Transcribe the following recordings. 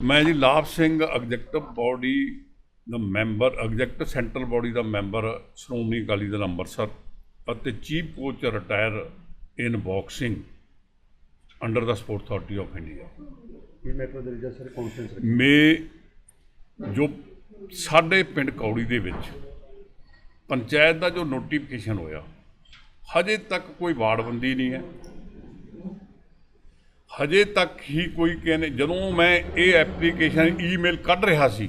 ਮੈਂ ਜੀ Labh Singh executive body ਦਾ ਮੈਂਬਰ ਐਗਜ਼ੈਕਟਿਵ ਸੈਂਟਰਲ ਬਾਡੀ ਦਾ ਮੈਂਬਰ ਸ਼੍ਰੋਮਣੀ ਅਕਾਲੀ ਦਲ ਅੰਮ੍ਰਿਤਸਰ ਅਤੇ chief coach retire in boxing under the sport authority of India. ਇਹ ਮੈਟਰ ਦੇ ਰਿਜਾ ਸਰ ਕਾਨਫਰੰਸ ਮੇ ਜੋ ਸਾਡੇ ਪਿੰਡ ਕੌੜੀ ਦੇ ਵਿੱਚ ਪੰਚਾਇਤ ਦਾ ਜੋ ਨੋਟੀਫਿਕੇਸ਼ਨ ਹੋਇਆ ਹਜੇ ਤੱਕ ਕੋਈ ਵਾਰਡਬੰਦੀ ਨਹੀਂ ਹੈ। ਹਜੇ ਤੱਕ ਹੀ ਕੋਈ ਕਹਿੰਦੇ, ਜਦੋਂ ਮੈਂ ਇਹ ਐਪਲੀਕੇਸ਼ਨ ਈਮੇਲ ਕੱਢ ਰਿਹਾ ਸੀ,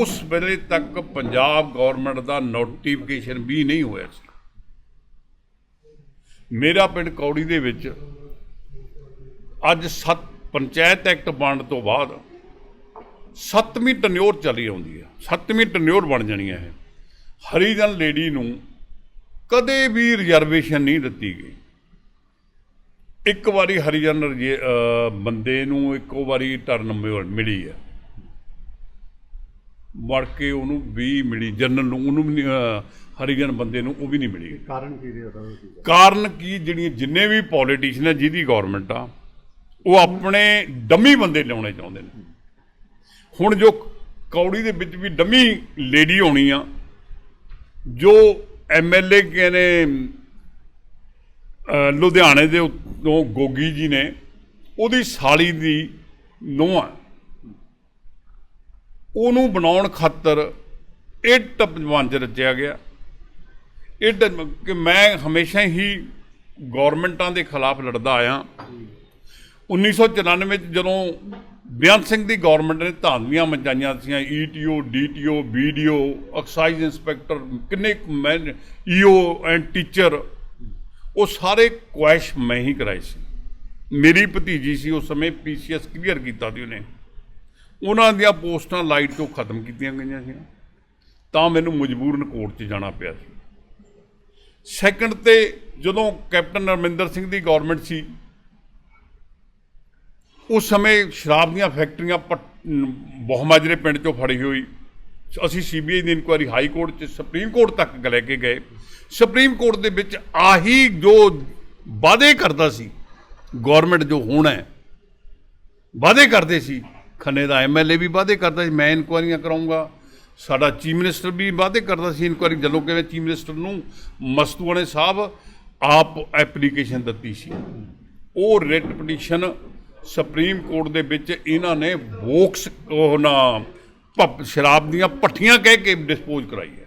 ਉਸ ਵੇਲੇ ਤੱਕ ਪੰਜਾਬ ਗਵਰਨਮੈਂਟ ਦਾ ਨੋਟੀਫਿਕੇਸ਼ਨ ਵੀ ਨਹੀਂ ਹੋਇਆ ਸੀ। ਮੇਰਾ ਪਿੰਡ ਕੌੜੀ ਦੇ ਵਿੱਚ ਅੱਜ ਸੱਤ ਪੰਚਾਇਤ ਐਕਟ ਬਣਨ ਤੋਂ ਬਾਅਦ ਸੱਤਵੀਂ ਟਨਿਓਰ ਚੱਲੀ ਆਉਂਦੀ ਹੈ। ਸੱਤਵੀਂ ਟਨਿਓਰ ਬਣ ਜਾਣੀ ਹੈ ਇਹ। ਹਰੀਜਨ ਲੇਡੀ ਨੂੰ ਕਦੇ ਵੀ ਰਿਜ਼ਰਵੇਸ਼ਨ ਨਹੀਂ ਦਿੱਤੀ ਗਈ। ਇੱਕ ਵਾਰੀ ਹਰੀਜਨ ਬੰਦੇ ਨੂੰ ਇੱਕੋ ਵਾਰੀ ਟਰਨ ਮਿਲੀ ਹੈ। ਵੜ ਕੇ ਉਹਨੂੰ ਵੀ ਮਿਲੀ ਜਨਰਲ ਨੂੰ ਉਹਨੂੰ ਵੀ ਹਰੀਜਨ ਬੰਦੇ ਨੂੰ ਉਹ ਵੀ ਨਹੀਂ ਮਿਲੀ। ਕਾਰਨ ਕੀ ਰਿਹਾ? ਕਾਰਨ ਕੀ ਜਿਹੜੀਆਂ ਜਿੰਨੇ ਵੀ ਪੋਲੀਟੀਸ਼ੀਅਨ ਹੈ ਜਿਹਦੀ ਗਵਰਨਮੈਂਟ ਆ ਉਹ ਆਪਣੇ ਡੰਮੀ ਬੰਦੇ ਲਿਆਉਣੇ ਚਾਹੁੰਦੇ ਨੇ। ਹੁਣ ਜੋ ਕੌੜੀ ਦੇ ਵਿੱਚ ਵੀ ਡੰਮੀ ਲੇਡੀ ਹੋਣੀ ਆ ਜੋ ਐਮਐਲਏ ਕਹਿੰਦੇ ਲੁਧਿਆਣੇ ਦੇ ਉੱਤੋਂ ਗੋਗੀ ਜੀ ਨੇ ਉਹਦੀ ਸਾਲੀ ਦੀ ਨੋਹ ਉਹਨੂੰ ਬਣਾਉਣ ਖਾਤਰ ਇਹ ਟਪਵੰਜ ਰਚਿਆ ਗਿਆ। ਇਹ ਡ- ਕਿ ਮੈਂ ਹਮੇਸ਼ਾ ਹੀ ਗਵਰਨਮੈਂਟਾਂ ਦੇ ਖਿਲਾਫ ਲੜਦਾ ਆਇਆ। 1994 ਚ ਜਦੋਂ ਬੇਅੰਤ ਸਿੰਘ ਦੀ ਗਵਰਨਮੈਂਟ ਨੇ ਧਾਂਦਲੀਆਂ ਮਚਾਈਆਂ ਸੀਆਂ E ETO DTO VDO excise inspector, ਕਿੰਨੇ ਮੈਂ ਈਓ ਐਂਡ ਟੀਚਰ ਉਹ ਸਾਰੇ ਕੁਐਸ਼ ਮੈਂ ਹੀ ਕਰਾਏ ਸੀ। ਮੇਰੀ ਭਤੀਜੀ ਸੀ, ਉਸ ਸਮੇਂ ਪੀਸੀਐਸ ਕਲੀਅਰ ਕੀਤਾ ਸੀ ਉਹਨੇ। ਉਹਨਾਂ ਦੀਆਂ ਪੋਸਟਾਂ ਲਾਈਟ ਤੋਂ ਖਤਮ ਕੀਤੀਆਂ ਗਈਆਂ ਸੀ। ਤਾਂ ਮੈਨੂੰ ਮਜਬੂਰਨ ਕੋਰਟ 'ਚ ਜਾਣਾ ਪਿਆ ਸੀ। ਸੈਕੰਡ ਤੇ ਜਦੋਂ ਕੈਪਟਨ ਅਮਰਿੰਦਰ ਸਿੰਘ ਦੀ ਗਵਰਨਮੈਂਟ ਸੀ, ਉਸ ਸਮੇਂ ਸ਼ਰਾਬ ਦੀਆਂ ਫੈਕਟਰੀਆਂ ਬਹੁਮਾਜਰੇ ਪਿੰਡ ਚੋਂ ਫੜੀ ਹੋਈ। ਅਸੀਂ ਸੀਬੀਆਈ ਦੀ ਇਨਕੁਆਇਰੀ ਹਾਈ ਕੋਰਟ 'ਚ ਸੁਪਰੀਮ ਕੋਰਟ ਤੱਕ ਲੈ ਕੇ ਗਏ। ਸੁਪਰੀਮ ਕੋਰਟ ਦੇ ਵਿੱਚ ਆਹੀ ਜੋ ਵਾਅਦੇ ਕਰਦਾ ਸੀ ਗਵਰਨਮੈਂਟ ਜੋ ਹੋਣਾ ਹੈ, ਵਾਅਦੇ ਕਰਦੇ ਸੀ। ਖੰਨੇ ਦਾ ਐਮਐਲਏ ਵੀ ਵਾਅਦੇ ਕਰਦਾ ਸੀ, ਮੈਂ ਇਨਕੁਆਇਰੀਆਂ ਕਰਾਉਂਗਾ। ਸਾਡਾ ਚੀਫ ਮਿਨਿਸਟਰ ਵੀ ਵਾਅਦੇ ਕਰਦਾ ਸੀ ਇਨਕੁਆਇਰੀ ਜਦੋਂ ਕਿ ਚੀਫ ਮਿਨਿਸਟਰ ਨੂੰ ਮਸਤੂਆਣੇ ਸਾਹਿਬ, ਆਪ ਐਪਲੀਕੇਸ਼ਨ ਦਿੱਤੀ ਸੀ। ਉਹ ਰਿਟ ਪਟੀਸ਼ਨ ਸੁਪਰੀਮ ਕੋਰਟ ਦੇ ਵਿੱਚ ਇਹਨਾਂ ਨੇ ਵੋਕਸ ਉਹ ਨਾ ਸ਼ਰਾਬ ਦੀਆਂ ਪੱਠੀਆਂ ਕਹਿ ਕੇ ਡਿਸਪੋਜ਼ ਕਰਾਈ ਹੈ।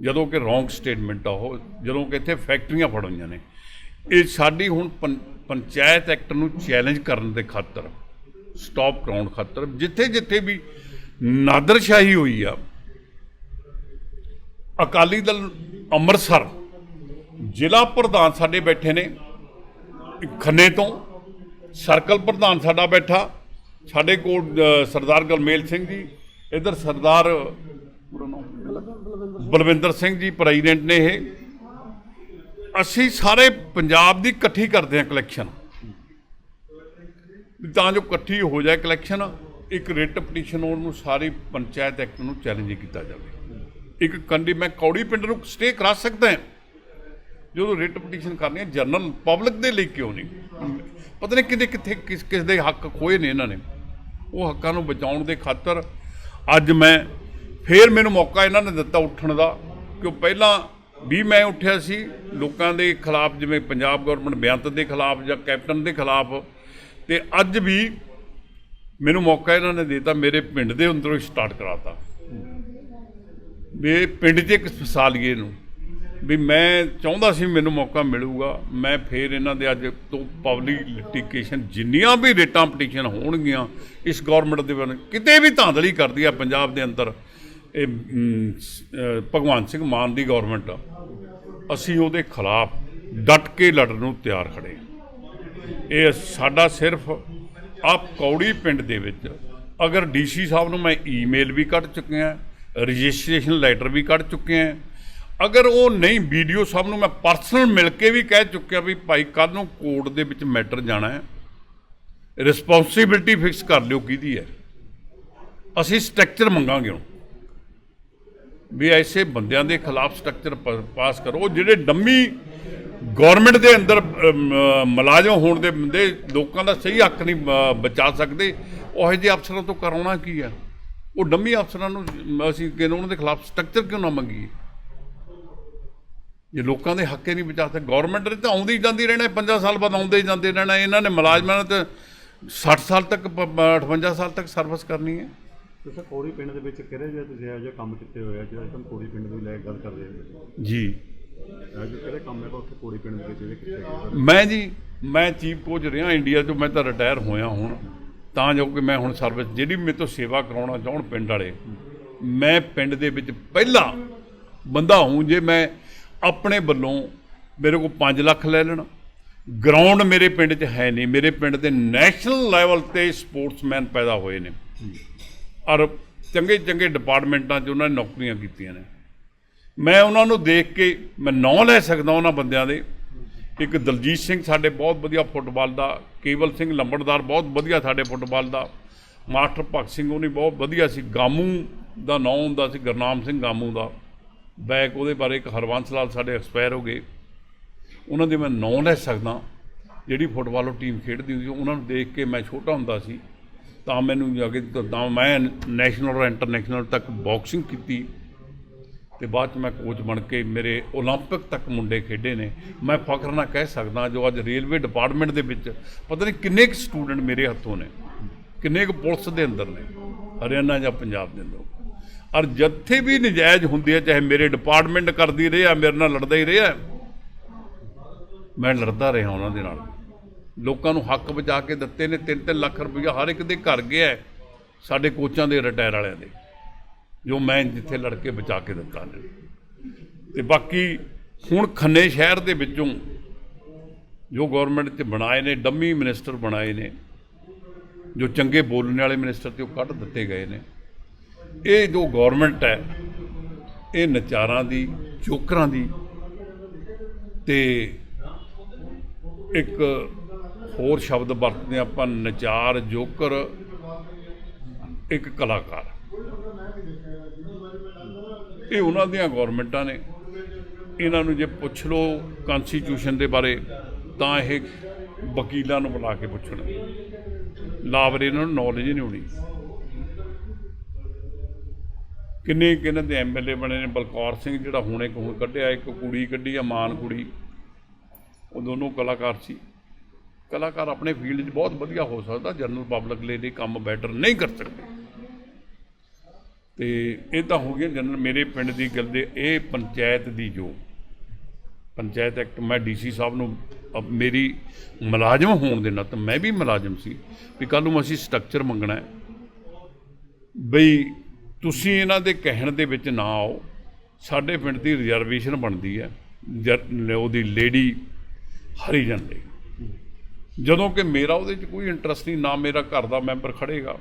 ਜਦੋਂ ਕਿ ਰੋਂਗ ਸਟੇਟਮੈਂਟ ਆ ਉਹ, ਜਦੋਂ ਕਿ ਇੱਥੇ ਫੈਕਟਰੀਆਂ ਫੜੋਈਆਂ ਨੇ। ਇਹ ਸਾਡੀ ਹੁਣ ਪੰ- ਪੰਚਾਇਤ ਐਕਟ ਨੂੰ ਚੈਲੰਜ ਕਰਨ ਦੇ ਖਾਤਰ, ਸਟਾਪ ਕਰਾਉਣ ਖਾਤਰ ਜਿੱਥੇ ਜਿੱਥੇ ਵੀ ਨਾਦਰਸ਼ਾਹੀ ਹੋਈ ਆ, ਅਕਾਲੀ ਦਲ ਅੰਮ੍ਰਿਤਸਰ ਜ਼ਿਲ੍ਹਾ ਪ੍ਰਧਾਨ ਸਾਡੇ ਬੈਠੇ ਨੇ, ਖੰਨੇ ਤੋਂ, ਸਰਕਲ ਪ੍ਰਧਾਨ ਸਾਡਾ ਬੈਠਾ ਸਾਡੇ ਕੋਲ ਸਰਦਾਰ ਗਰਮੇਲ ਸਿੰਘ ਜੀ, ਇਧਰ ਸਰਦਾਰ ਬਲਵਿੰਦਰ ਸਿੰਘ ਜੀ, ਪ੍ਰੈਜ਼ੀਡੈਂਟ ਨੇ ਇਹ। ਅਸੀਂ ਸਾਰੇ ਪੰਜਾਬ ਦੀ ਇਕੱਠੀ ਕਰਦੇ ਹਾਂ ਕਲੈਕਸ਼ਨ ਤਾਂ ਜੋ ਇਕੱਠੀ ਹੋ ਜਾਏ ਕਲੈਕਸ਼ਨ ਇੱਕ ਰਿਟ ਪਟੀਸ਼ਨ ਉਹਨੂੰ ਸਾਰੀ ਪੰਚਾਇਤ ਐਕਟ ਨੂੰ ਚੈਲੰਜ ਕੀਤਾ ਜਾਵੇ। ਇੱਕ ਕੰਡੀ, ਮੈਂ ਕੌੜੀ ਪਿੰਡ ਨੂੰ ਸਟੇ ਕਰਾ ਸਕਦਾ ਹਾਂ। ਜਦੋਂ ਰਿਟ ਪਟੀਸ਼ਨ ਕਰਨੀ ਹੈ ਜਨਰਲ ਪਬਲਿਕ ਦੇ ਲਈ ਕਿਉਂ ਨਹੀਂ? ਪਤਾ ਨਹੀਂ ਕਿਤੇ ਕਿੱਥੇ, ਕਿਸ ਕਿਸ ਦੇ ਹੱਕ ਖੋਏ ਨੇ ਇਹਨਾਂ ਨੇ। ਉਹ ਹੱਕਾਂ ਨੂੰ ਬਚਾਉਣ ਦੇ ਖਾਤਰ ਅੱਜ ਮੈਂ ਫੇਰ ਮੈਨੂੰ ਮੌਕਾ ਇਹਨਾਂ ਨੇ ਦਿੱਤਾ ਉੱਠਣ ਦਾ ਕਿ ਪਹਿਲਾਂ ਵੀ ਮੈਂ ਉੱਠਿਆ ਸੀ, ਲੋਕਾਂ ਦੇ ਖਿਲਾਫ ਜਿਵੇਂ ਪੰਜਾਬ ਗਵਰਨਮੈਂਟ ਬੇਅੰਤ ਦੇ ਖਿਲਾਫ ਜਾਂ ਕੈਪਟਨ ਦੇ ਖਿਲਾਫ ਤੇ ਅੱਜ ਵੀ ਮੈਨੂੰ ਮੌਕਾ ਇਹਨਾਂ ਨੇ ਦਿੱਤਾ, ਮੇਰੇ ਪਿੰਡ ਦੇ ਅੰਦਰੋਂ ਸਟਾਰਟ ਕਰਾਤਾ। ਵੀ ਪਿੰਡ 'ਚ ਇੱਕ ਫਸਾਲੀਏ ਨੂੰ ਵੀ ਮੈਂ ਚਾਹੁੰਦਾ ਸੀ ਮੈਨੂੰ ਮੌਕਾ ਮਿਲੂਗਾ ਮੈਂ ਫੇਰ ਇਹਨਾਂ ਦੇ ਅੱਜ ਤੋਂ ਪਬਲਿਕ ਲਿਟੀਗੇਸ਼ਨ ਜਿੰਨੀਆਂ ਵੀ ਰੇਟਾਂ ਪਟੀਸ਼ਨ ਹੋਣਗੀਆਂ ਇਸ ਗਵਰਨਮੈਂਟ ਦੇ ਵੱਲ ਕਿਤੇ ਵੀ ਧਾਂਦਲੀ ਕਰਦੀ ਆ ਪੰਜਾਬ ਦੇ ਅੰਦਰ ਇਹ ਮ, ਭਗਵੰਤ ਸਿੰਘ ਮਾਨ ਦੀ ਗਵਰਨਮੈਂਟ ਅਸੀਂ ਉਹਦੇ ਖਿਲਾਫ ਡਟ ਕੇ ਲੜਨ ਨੂੰ ਤਿਆਰ ਖੜੇ ਇਹ ਸਾਡਾ ਸਿਰਫ ਆ ਕੌੜੀ ਪਿੰਡ ਦੇ ਵਿੱਚ ਅਗਰ ਡੀਸੀ ਸਾਹਿਬ ਨੂੰ ਮੈਂ ਈਮੇਲ ਵੀ ਕੱਢ ਚੁੱਕਿਆ ਰਜਿਸਟ੍ਰੇਸ਼ਨ ਲੈਟਰ ਵੀ ਕੱਢ ਚੁੱਕਿਆ ਅਗਰ ਉਹ ਨਹੀਂ ਵੀਡੀਓ ਸਾਹਿਬ ਨੂੰ ਮੈਂ ਪਰਸਨਲ ਮਿਲ ਕੇ ਵੀ ਕਹਿ ਚੁੱਕਿਆ ਵੀ ਭਾਈ ਕੱਲ ਨੂੰ ਕੋਰਟ ਦੇ ਵਿੱਚ ਮੈਟਰ ਜਾਣਾ ਹੈ। ਰਿਸਪੌਂਸਿਬਿਲਟੀ ਫਿਕਸ ਕਰ ਲਿਓ ਕਿਹਦੀ ਹੈ? ਅਸੀਂ ਸਟਰਕਚਰ ਮੰਗਾਂਗੇ ਹੁਣ। ਵੀ ਐਸੇ ਬੰਦਿਆਂ ਦੇ ਖਿਲਾਫ ਸਟਰਕਚਰ ਪਾਸ ਕਰੋ ਉਹ ਜਿਹੜੇ ਡੰਮੀ ਗਵਰਨਮੈਂਟ ਦੇ ਅੰਦਰ ਅਮ, ਮੁਲਾਜ਼ਮ ਹੋਣ ਦੇ ਬੰਦੇ ਲੋਕਾਂ ਦਾ ਸਹੀ ਹੱਕ ਨਹੀਂ ਬਚਾ ਸਕਦੇ ਉਹ ਜਿਹੇ ਅਫਸਰਾਂ ਤੋਂ ਕਰਾਉਣਾ ਕੀ ਆ ਉਹ ਡੰਮੀ ਅਫਸਰਾਂ ਨੂੰ ਅਸੀਂ ਕਹਿੰਦੇ ਉਹਨਾਂ ਦੇ ਖਿਲਾਫ ਸਟਰਕਚਰ ਕਿਉਂ ਨਾ ਮੰਗੀਏ? ਜੇ ਲੋਕਾਂ ਦੇ ਹੱਕੇ ਨਹੀਂ ਬਚਾ ਸਕਦੇ ਗਵਰਨਮੈਂਟ ਨੇ ਤਾਂ ਆਉਂਦੀ ਜਾਂਦੀ ਰਹਿਣਾ 50 ਸਾਲ ਬਾਅਦ ਆਉਂਦੇ ਜਾਂਦੇ ਰਹਿਣਾ ਇਹਨਾਂ ਨੇ ਮੁਲਾਜ਼ਮਾਂ ਨੇ ਤਾਂ 60 ਸਾਲ ਤੱਕ ਪ- ਪ- 58 ਸਾਲ ਤੱਕ ਸਰਵਿਸ ਕਰਨੀ ਹੈ। ਤੇ ਸਰ ਕੋੜੀ ਪਿੰਡ ਦੇ ਵਿੱਚ ਕਿਹੜੇ ਜਿਹੇ ਤੁਸੀਂ ਇਹੋ ਜਿਹੇ ਕੰਮ ਕੀਤੇ ਹੋਏ ਆ ਜਿਹੜਾ ਤੁਹਾਨੂੰ ਕੋੜੀ ਪਿੰਡ ਦੀ ਲੈ ਕੇ ਗੱਲ ਕਰਦੇ ਹੋ ਜੀ। ਕਿਹੜੇ ਕੰਮ ਹੈ ਉੱਥੇ ਕੋੜੀ ਪਿੰਡ ਦੇ ਵਿੱਚ ਜਿਹੜੇ ਕੀਤੇ ਮੈਂ ਜੀ ਮੈਂ ਚੀਫ ਕੋਚ ਰਿਹਾ ਇੰਡੀਆ ਤੋਂ ਮੈਂ ਤਾਂ ਰਿਟਾਇਰ ਹੋਇਆ ਹੁਣ। ਤਾਂ ਜੋ ਕਿ ਮੈਂ ਹੁਣ ਸਰਵਿਸ ਜਿਹੜੀ ਮੇਰੇ ਤੋਂ ਸੇਵਾ ਕਰਾਉਣਾ ਚਾਹਣ ਪਿੰਡ ਵਾਲੇ ਮੈਂ ਪਿੰਡ ਦੇ ਵਿੱਚ ਪਹਿਲਾ ਬੰਦਾ ਹੂੰ ਜੇ ਮੈਂ ਆਪਣੇ ਵੱਲੋਂ ਮੇਰੇ ਕੋਲ 5 ਲੱਖ ਲੈ ਲੈਣਾ। ਗਰਾਊਂਡ ਮੇਰੇ ਪਿੰਡ 'ਚ ਹੈ ਨਹੀਂ। ਮੇਰੇ ਪਿੰਡ ਦੇ ਨੈਸ਼ਨਲ ਲੈਵਲ ਤੇ ਸਪੋਰਟਸਮੈਨ ਪੈਦਾ ਹੋਏ ਨੇ। ਔਰ ਚੰਗੇ ਚੰਗੇ ਡਿਪਾਰਟਮੈਂਟਾਂ 'ਚ ਉਹਨਾਂ ਨੇ ਨੌਕਰੀਆਂ ਕੀਤੀਆਂ ਨੇ। ਮੈਂ ਉਹਨਾਂ ਨੂੰ ਦੇਖ ਕੇ ਮੈਂ ਨਾਂ ਲੈ ਸਕਦਾ ਉਹਨਾਂ ਬੰਦਿਆਂ ਦੇ। ਇੱਕ ਦਲਜੀਤ ਸਿੰਘ ਸਾਡੇ ਬਹੁਤ ਵਧੀਆ ਫੁੱਟਬਾਲ ਦਾ, ਕੇਵਲ ਸਿੰਘ ਲੰਬੜਦਾਰ ਬਹੁਤ ਵਧੀਆ ਸਾਡੇ ਫੁੱਟਬਾਲ ਦਾ। ਮਾਸਟਰ ਭਗਤ ਸਿੰਘ ਉਹਨੇ ਬਹੁਤ ਵਧੀਆ ਸੀ। ਗਾਮੂ ਦਾ ਨਾਂ ਹੁੰਦਾ ਸੀ, ਗੁਰਨਾਮ ਸਿੰਘ ਗਾਮੂ ਦਾ। ਬੈਕ ਉਹਦੇ ਬਾਰੇ ਇੱਕ ਹਰਵੰਸ ਲਾਲ ਸਾਡੇ ਐਕਸਪਾਇਰ ਹੋ ਗਏ ਉਹਨਾਂ ਦੇ ਮੈਂ ਨਾਂ ਲੈ ਸਕਦਾ ਜਿਹੜੀ ਫੁੱਟਬਾਲ ਉਹ ਟੀਮ ਖੇਡਦੀ ਹੁੰਦੀ ਸੀ ਉਹਨਾਂ ਨੂੰ ਦੇਖ ਕੇ ਮੈਂ ਛੋਟਾ ਹੁੰਦਾ ਸੀ ਤਾਂ ਮੈਨੂੰ ਜਾ ਕੇ ਤਾਂ ਮੈਂ ਨੈਸ਼ਨਲ ਔਰ ਇੰਟਰਨੈਸ਼ਨਲ ਤੱਕ ਬਾਕਸਿੰਗ ਕੀਤੀ ਤੇ ਬਾਅਦ ਚ ਮੈਂ ਕੋਚ ਬਣ ਕੇ ਮੇਰੇ 올림픽 ਤੱਕ ਮੁੰਡੇ ਖੇਡੇ ਨੇ ਮੈਂ ਫਖਰ ਨਾਲ ਕਹਿ ਸਕਦਾ ਜੋ ਅੱਜ ਰੇਲਵੇ ਡਿਪਾਰਟਮੈਂਟ ਦੇ ਵਿੱਚ ਪਤਾ ਨਹੀਂ ਕਿੰਨੇ ਕੁ ਸਟੂਡੈਂਟ ਮੇਰੇ ਹੱਥੋਂ ਨੇ ਕਿੰਨੇ ਕੁ ਪੁਲਿਸ ਦੇ ਅੰਦਰ ਨੇ ਹਰਿਆਣਾ ਜਾਂ ਪੰਜਾਬ ਦੇ ਅੰਦਰ ਔਰ ਜਿੱਥੇ ਵੀ ਨਜਾਇਜ਼ ਹੁੰਦੀ ਹੈ, ਚਾਹੇ ਮੇਰੇ ਡਿਪਾਰਟਮੈਂਟ ਕਰਦੀ ਰਿਹਾ ਮੇਰੇ ਨਾਲ ਲੜਦਾ ਹੀ ਰਿਹਾ ਮੈਂ ਲੜਦਾ ਰਿਹਾ ਉਹਨਾਂ ਦੇ ਨਾਲ। ਲੋਕਾਂ ਨੂੰ ਹੱਕ ਬਚਾ ਕੇ ਦਿੱਤੇ ਨੇ 3-3 ਲੱਖ ਰੁਪਈਆ ਹਰ ਇੱਕ ਦੇ ਘਰ ਗਿਆ ਸਾਡੇ ਕੋਚਾਂ ਦੇ ਰਿਟਾਇਰ ਵਾਲਿਆਂ ਦੇ, ਜੋ ਮੈਂ ਜਿੱਥੇ ਲੜ ਕੇ ਬਚਾ ਕੇ ਦਿੱਤਾ ਨੇ। ਤੇ ਬਾਕੀ ਹੁਣ ਖੰਨੇ ਸ਼ਹਿਰ ਦੇ ਵਿੱਚੋਂ ਜੋ ਗਵਰਨਮੈਂਟ 'ਚ ਬਣਾਏ ਨੇ, ਡੰਮੀ ਮਿਨਿਸਟਰ ਬਣਾਏ ਨੇ, ਜੋ ਚੰਗੇ ਬੋਲਣ ਵਾਲੇ ਮਿਨਿਸਟਰ ਤੇ ਉਹ ਕੱਢ ਦਿੱਤੇ ਗਏ ਨੇ। ਇਹ ਜੋ ਗਵਰਨਮੈਂਟ ਹੈ, ਇਹ ਨਚਾਰਾਂ ਦੀ, ਜੋਕਰਾਂ ਦੀ ਤੇ ਇੱਕ ਹੋਰ ਸ਼ਬਦ ਵਰਤਦੇ ਹਾਂ ਆਪਾਂ, ਨਚਾਰ, ਜੋਕਰ, ਇੱਕ ਕਲਾਕਾਰ। ਇਹ ਉਹਨਾਂ ਦੀਆਂ ਗਵਰਨਮੈਂਟਾਂ ਨੇ। ਇਹਨਾਂ ਨੂੰ ਜੇ ਪੁੱਛ ਲਓ ਕਨਸਟੀਟਿਊਸ਼ਨ ਦੇ ਬਾਰੇ, ਤਾਂ ਇਹ ਵਕੀਲਾਂ ਨੂੰ ਬੁਲਾ ਕੇ ਪੁੱਛਣ। ਲਾਵਰੇ ਇਹਨਾਂ ਨੂੰ ਨੌਲੇਜ ਨਹੀਂ ਹੋਣੀ। ਕਿੰਨੇ ਕਿੰਨੇ ਦੇ ਐਮਐਲਏ ਬਣੇ ਨੇ? ਬਲਕੌਰ ਸਿੰਘ ਜਿਹੜਾ ਹੁਣੇ ਕੋਹ ਕੱਢਿਆ, ਇੱਕ ਕੁੜੀ ਕੱਢੀ ਆ, ਮਾਨ ਕੁੜੀ। ਉਹ ਦੋਨੋਂ ਕਲਾਕਾਰ ਸੀ। ਕਲਾਕਾਰ ਆਪਣੇ ਫੀਲਡ 'ਚ ਬਹੁਤ ਵਧੀਆ ਹੋ ਸਕਦਾ, ਜਨਰਲ ਪਬਲਿਕ ਲਈ ਇਹ ਕੰਮ ਬੈਟਰ ਨਹੀਂ ਕਰ ਸਕਦੇ। ਤੇ ਇਹ ਤਾਂ ਹੋ ਗਿਆ ਜਨਰਲ, ਮੇਰੇ ਪਿੰਡ ਦੀ ਗੱਲ ਦੇ, ਇਹ ਪੰਚਾਇਤ ਦੀ ਜੋ। ਪੰਚਾਇਤ ਐਕਟ, ਮੈਂ ਡੀਸੀ ਸਾਹਿਬ ਨੂੰ ਮੇਰੀ ਮੁਲਾਜ਼ਮ ਹੋਣ ਦੇ ਨਾਤੇ ਮੈਂ ਵੀ ਮੁਲਾਜ਼ਮ ਸੀ, ਵੀ ਕੱਲ ਨੂੰ ਅਸੀਂ ਸਟਰਕਚਰ ਮੰਗਣਾ ਹੈ। ਬਈ ਤੁਸੀਂ ਇਹਨਾਂ ਦੇ ਕਹਿਣ ਦੇ ਵਿੱਚ ਨਾ ਆਓ। ਸਾਡੇ ਪਿੰਡ ਦੀ ਰਿਜ਼ਰਵੇਸ਼ਨ ਬਣਦੀ ਹੈ। ਜਰ- ਉਹਦੀ ਲੇਡੀ ਹਰੀਜਨ ਲਈ ਜਦੋਂ ਕਿ ਮੇਰਾ ਉਹਦੇ 'ਚ ਕੋਈ ਇੰਟਰਸਟ ਨਹੀਂ, ਨਾ ਮੇਰਾ ਘਰ ਦਾ ਮੈਂਬਰ ਖੜੇਗਾ।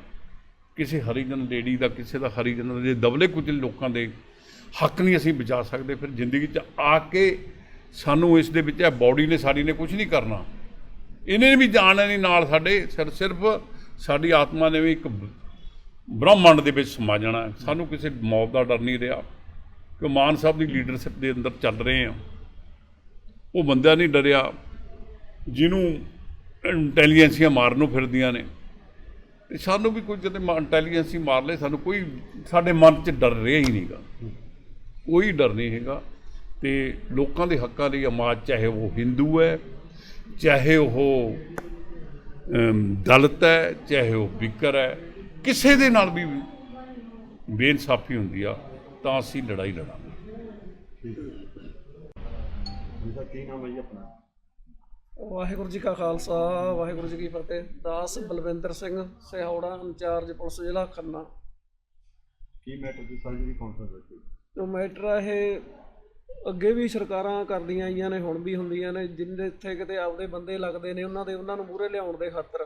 ਕਿਸੇ ਹਰੀਜਨ ਲੇਡੀ ਦਾ, ਕਿਸੇ ਦਾ ਹਰੀਜਨ ਦਾ ਜੇ ਦਬਲੇ ਕੁਝ ਲੋਕਾਂ ਦੇ ਹੱਕ ਨਹੀਂ ਅਸੀਂ ਬਚਾ ਸਕਦੇ। ਫਿਰ ਜ਼ਿੰਦਗੀ 'ਚ ਆ ਕੇ ਸਾਨੂੰ ਇਸ ਦੇ ਵਿੱਚ ਇਹ ਬਾਡੀ ਨੇ, ਸਾਡੀ ਨੇ ਕੁਝ ਨਹੀਂ ਕਰਨਾ। ਇਹਨੇ ਵੀ ਜਾਣਾ ਨਹੀਂ ਨਾਲ ਸਾਡੇ। ਸਿਰ ਸਿਰਫ ਸਾਡੀ ਆਤਮਾ ਨੇ ਵੀ ਇੱਕ ਬ੍ਰਹਮੰਡ ਦੇ ਵਿੱਚ ਸਮਾ ਜਾਣਾ ਸਾਨੂੰ ਕਿਸੇ ਮੌਤ ਦਾ ਡਰ ਨਹੀਂ ਰਿਹਾ ਕਿ ਮਾਨ ਸਾਹਿਬ ਦੀ ਲੀਡਰਸ਼ਿਪ ਦੇ ਅੰਦਰ ਚੱਲ ਰਹੇ ਆ ਉਹ ਬੰਦਾ ਨਹੀਂ ਡਰਿਆ, ਜਿਹਨੂੰ ਇੰਟੈਲੀਜੈਂਸੀਆਂ ਮਾਰਨ ਨੂੰ ਫਿਰਦੀਆਂ ਨੇ। ਤੇ ਸਾਨੂੰ ਵੀ ਕੋਈ ਜਦੋਂ ਇੰਟੈਲੀਜੈਂਸੀ ਮਾਰ ਲੇ ਸਾਨੂੰ ਕੋਈ ਸਾਡੇ ਮਨ 'ਚ ਡਰ ਰਿਹਾ ਹੀ ਨਹੀਂਗਾ। ਕੋਈ ਡਰ ਨਹੀਂ ਹੈਗਾ। ਤੇ ਲੋਕਾਂ ਦੇ ਹੱਕਾਂ ਲਈ ਆਵਾਜ਼ ਚਾਹੇ ਉਹ ਹਿੰਦੂ ਹੈ, ਚਾਹੇ ਉਹ ਦਲਤ ਹੈ, ਚਾਹੇ ਉਹ ਬਿਕਰ ਹੈ ਕਿਸੇ ਦੇ ਨਾਲ ਵੀ ਬੇਇਨਸਾਫੀ ਹੁੰਦੀ ਆ ਤਾਂ ਅਸੀਂ ਲੜਾਈ ਲੜਾਂਗੇ। ਜੀ ਸਰ ਕੀ ਨਾਮ ਹੈ ਜੀ ਆਪਣਾ? ਵਾਹਿਗੁਰੂ ਜੀ ਕਾ ਖਾਲਸਾ ਵਾਹਿਗੁਰੂ ਜੀ ਕੀ ਫਤਿਹ। ਦਾਸ Balwinder Singh Sihora in charge police ਜ਼ਿਲ੍ਹਾ ਖੰਨਾ। ਕੀ ਮੈਟਰ ਦੀ ਸਰ ਜਿਹੜੀ ਕਾਨਫਰੰਸ ਰੱਖੀ ਜੋ ਮੈਟਰ ਇਹ ਅੱਗੇ ਵੀ ਸਰਕਾਰਾਂ ਕਰਦੀਆਂ ਆਈਆਂ ਨੇ ਹੁਣ ਵੀ ਹੁੰਦੀਆਂ ਨੇ। ਜਿੰਨੇ ਇੱਥੇ ਕਿਤੇ ਆਪਦੇ ਬੰਦੇ ਲੱਗਦੇ ਨੇ ਉਹਨਾਂ ਦੇ ਉਹਨਾਂ ਨੂੰ ਮੂਹਰੇ ਲਿਆਉਣ ਦੇ ਖਾਤਰ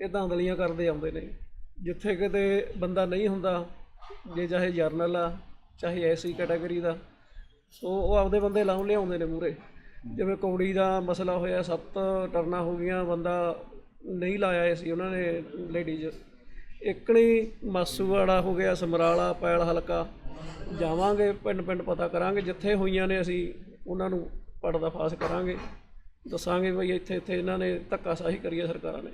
ਇਹ ਧਾਂਦਲੀਆਂ ਕਰਦੇ ਆਉਂਦੇ ਨੇ। ਜਿੱਥੇ ਕਿਤੇ ਬੰਦਾ ਨਹੀਂ ਹੁੰਦਾ, ਜੇ ਚਾਹੇ ਜਰਨਲ ਆ, ਚਾਹੇ ਐਸੀ ਕੈਟਾਗਰੀ ਦਾ, ਸੋ ਉਹ ਆਪਦੇ ਬੰਦੇ ਲਾਉਣ ਲਿਆਉਂਦੇ ਨੇ ਮੂਹਰੇ। ਜਿਵੇਂ ਕੌੜੀ ਦਾ ਮਸਲਾ ਹੋਇਆ, ਸੱਤ ਟਰਨਾ ਹੋ ਗਈਆਂ, ਬੰਦਾ ਨਹੀਂ ਲਾਇਆ ਸੀ ਉਹਨਾਂ ਨੇ ਲੇਡੀਜ਼ ਇਕਣੀ ਮਾਸੂਵਾੜਾ ਹੋ ਗਿਆ, ਸਮਰਾਲਾ, ਪੈਲ ਹਲਕਾ। ਜਾਵਾਂਗੇ, ਪਿੰਡ ਪਿੰਡ ਪਤਾ ਕਰਾਂਗੇ, ਜਿੱਥੇ ਹੋਈਆਂ ਨੇ ਅਸੀਂ, ਉਹਨਾਂ ਨੂੰ ਪੜਦਾ ਫਾਸ ਕਰਾਂਗੇ। ਦੱਸਾਂਗੇ ਬਈ ਇੱਥੇ ਇੱਥੇ ਇਹਨਾਂ ਨੇ ਧੱਕਾਸ਼ਾਹੀ ਕਰੀ ਹੈ ਸਰਕਾਰਾਂ ਨੇ।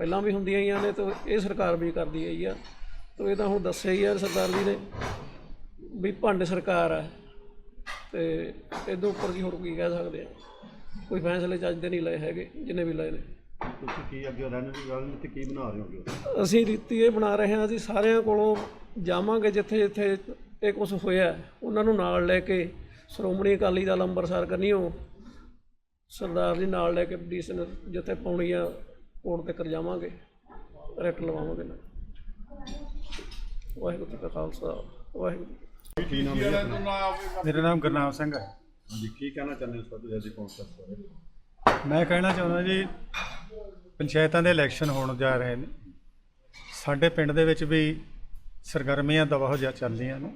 ਪਹਿਲਾਂ ਵੀ ਹੁੰਦੀਆਂ ਹੀ ਨੇ ਤੇ ਇਹ ਸਰਕਾਰ ਵੀ ਕਰਦੀ ਆਈ ਆ। ਤੇ ਇਹ ਤਾਂ ਹੁਣ ਦੱਸਿਆ ਹੀ ਆ ਸਰਦਾਰ ਜੀ ਨੇ ਵੀ ਭੰਡ ਸਰਕਾਰ ਆ। ਤੇ ਇਹਦੇ ਉੱਪਰ ਕੀ ਹੋਰ ਕੀ ਕਹਿ ਸਕਦੇ ਆ। ਕੋਈ ਫੈਸਲੇ ਚੱਜ ਦੇ ਨਹੀਂ ਲਏ ਹੈਗੇ ਜਿੰਨੇ ਵੀ ਲਏ ਨੇ। ਤੁਸੀਂ ਕੀ ਅੱਗੇ ਰਣਨੀਤੀ ਰਣਨੀਤੀ ਕੀ ਬਣਾ ਰਹੇ ਹੋਗੇ? ਅਸੀਂ ਰੀਤੀ ਇਹ ਬਣਾ ਰਹੇ ਹਾਂ ਅਸੀਂ ਸਾਰਿਆਂ ਕੋਲੋਂ ਜਾਵਾਂਗੇ ਜਿੱਥੇ ਜਿੱਥੇ ਇਹ ਕੁਝ ਹੋਇਆ। ਉਹਨਾਂ ਨੂੰ ਨਾਲ ਲੈ ਕੇ ਸ਼੍ਰੋਮਣੀ ਅਕਾਲੀ ਦਲ ਅੰਮ੍ਰਿਤਸਰ ਕਰਨੀਓ ਸਰਦਾਰ ਜੀ ਨਾਲ ਲੈ ਕੇ ਪਟੀਸ਼ਨ ਜਿੱਥੇ ਪਾਉਣੀ ਆ ਕੋਰਟ ਤੇ ਕਰ ਜਾਵਾਂਗੇ ਰੈਟ ਲਵਾਵਾਂਗੇ ਨਾ। ਵਾਹਿਗੁਰੂ ਜੀ ਕਾ ਖਾਲਸਾ ਵਾਹਿਗੁਰੂ ਜੀ ਕੀ ਨਾਮ ਹੈ ਮੇਰਾ ਨਾਮ ਗੁਰਨਾਮ ਸਿੰਘ ਹੈ। ਜੀ ਕੀ ਕਹਿਣਾ ਚਾਹੁੰਦੇ ਹੋ ਸਰ ਜੀ ਕੌਂਸਲ ਬਾਰੇ ਮੈਂ ਕਹਿਣਾ ਚਾਹੁੰਦਾ ਜੀ ਪੰਚਾਇਤਾਂ ਦੇ ਇਲੈਕਸ਼ਨ ਹੋਣ ਜਾ ਰਹੇ ਨੇ। ਸਾਡੇ ਪਿੰਡ ਦੇ ਵਿੱਚ ਵੀ ਸਰਗਰਮੀਆਂ ਦਵਾ ਜਾ ਚੱਲ ਰਹੀਆਂ ਨੇ।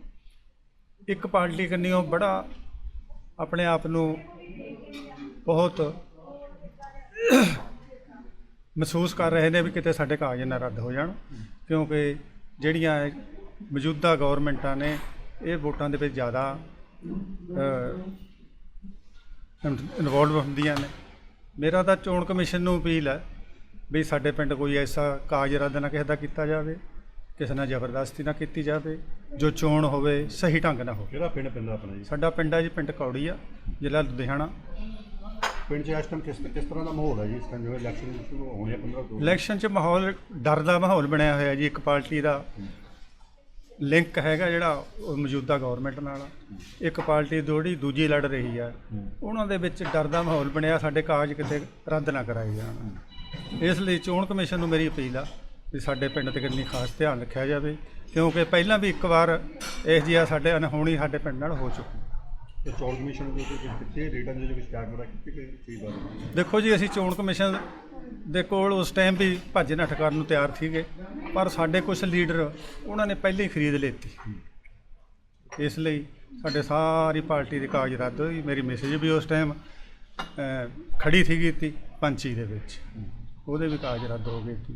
ਇੱਕ ਪਾਰਟੀ ਕੰਨਿਓ ਬੜਾ ਆਪਣੇ ਆਪ ਨੂੰ ਬਹੁਤ ਮਹਿਸੂਸ ਕਰ ਰਹੇ ਨੇ ਵੀ ਕਿਤੇ ਸਾਡੇ ਕਾਗਜ਼ ਨਾ ਰੱਦ ਹੋ ਜਾਣ। ਕਿਉਂਕਿ ਜਿਹੜੀਆਂ ਇਹ ਮੌਜੂਦਾ ਗਵਰਨਮੈਂਟਾਂ ਨੇ ਇਹ ਵੋਟਾਂ ਦੇ ਵਿੱਚ ਜ਼ਿਆਦਾ ਇਨਵੋਲਵ ਹੁੰਦੀਆਂ ਨੇ। ਮੇਰਾ ਤਾਂ ਚੋਣ ਕਮਿਸ਼ਨ ਨੂੰ ਅਪੀਲ ਹੈ ਵੀ ਸਾਡੇ ਪਿੰਡ ਕੋਈ ਐਸਾ ਕਾਗਜ਼ ਰੱਦ ਨਾ ਕਿਸੇ ਦਾ ਕੀਤਾ ਜਾਵੇ ਕਿਸੇ ਨਾਲ ਜ਼ਬਰਦਸਤੀ ਨਾ ਕੀਤੀ ਜਾਵੇ ਜੋ ਚੋਣ ਹੋਵੇ ਸਹੀ ਢੰਗ ਨਾਲ ਹੋਵੇ। ਕਿਹੜਾ ਪਿੰਡ ਪੈਂਦਾ ਆਪਣਾ ਜੀ? ਸਾਡਾ ਪਿੰਡ ਹੈ ਜੀ ਪਿੰਡ ਕੌੜੀ ਆ ਜ਼ਿਲ੍ਹਾ ਲੁਧਿਆਣਾ। ਪਿੰਡ 'ਚ ਇਸ ਟਾਈਮ ਕਿਸ ਕਿਸ ਤਰ੍ਹਾਂ ਦਾ ਮਾਹੌਲ ਹੈ ਜੀ? ਇਸ ਟਾਈਮ ਜਿਵੇਂ ਇਲੈਕਸ਼ਨ ਸ਼ੁਰੂ ਹੋਣੇ ਆ 15 ਤੋਂ ਇਲੈਕਸ਼ਨ 'ਚ ਮਾਹੌਲ, ਡਰ ਦਾ ਮਾਹੌਲ ਬਣਿਆ ਹੋਇਆ ਜੀ, ਇੱਕ ਪਾਰਟੀ ਦਾ ਲਿੰਕ ਹੈਗਾ ਜਿਹੜਾ ਉਹ ਮੌਜੂਦਾ ਗਵਰਨਮੈਂਟ ਨਾਲ। ਇੱਕ ਪਾਰਟੀ ਦੋੜੀ ਦੂਜੀ ਲੜ ਰਹੀ ਆ। ਉਹਨਾਂ ਦੇ ਵਿੱਚ ਡਰ ਦਾ ਮਾਹੌਲ ਬਣਿਆ, ਸਾਡੇ ਕਾਗਜ਼ ਕਿਤੇ ਰੱਦ ਨਾ ਕਰਾਏ ਜਾਣ। ਇਸ ਲਈ ਚੋਣ ਕਮਿਸ਼ਨ ਨੂੰ ਮੇਰੀ ਅਪੀਲ ਆ ਵੀ ਸਾਡੇ ਪਿੰਡ ਤੇ ਕਿੰਨੀ ਖਾਸ ਧਿਆਨ ਰੱਖਿਆ ਜਾਵੇ, ਕਿਉਂਕਿ ਪਹਿਲਾਂ ਵੀ ਇੱਕ ਵਾਰ ਇਹ ਜਿਹਾ ਸਾਡੇ ਅਨਹੋਣੀ ਸਾਡੇ ਪਿੰਡ ਨਾਲ ਹੋ ਚੁੱਕੀ ਤੇ ਚੋਣ ਕਮਿਸ਼ਨ ਦੇ ਉੱਤੇ ਕਿੱਥੇ ਰਿਟਰਨ ਦੇ ਵਿੱਚ ਸ਼ਿਕਾਇਤ ਵਗੈਰਾ ਕੀਤੀ ਗਈ ਚੀਜ਼ ਬਾਰੇ? ਦੇਖੋ ਜੀ, ਅਸੀਂ ਚੋਣ ਕਮਿਸ਼ਨ ਦੇ ਕੋਲ ਉਸ ਟਾਈਮ ਵੀ ਭੱਜ ਨੱਠ ਕਰਨ ਨੂੰ ਤਿਆਰ ਸੀਗੇ, ਪਰ ਸਾਡੇ ਕੁਝ ਲੀਡਰ ਉਹਨਾਂ ਨੇ ਪਹਿਲਾਂ ਹੀ ਖਰੀਦ ਲੇਤੀ। ਇਸ ਲਈ ਸਾਡੇ ਸਾਰੀ ਪਾਰਟੀ ਦੇ ਕਾਗਜ਼ ਰੱਦ ਹੋਈ ਮੇਰੀ ਮੈਸੇਜ ਵੀ ਉਸ ਟਾਈਮ ਖੜੀ ਸੀਗੀ ਤੀ ਪੰਚੀ ਦੇ ਵਿੱਚ। ਉਹਦੇ ਵੀ ਕਾਗਜ਼ ਰੱਦ ਹੋ ਗਏ ਸੀ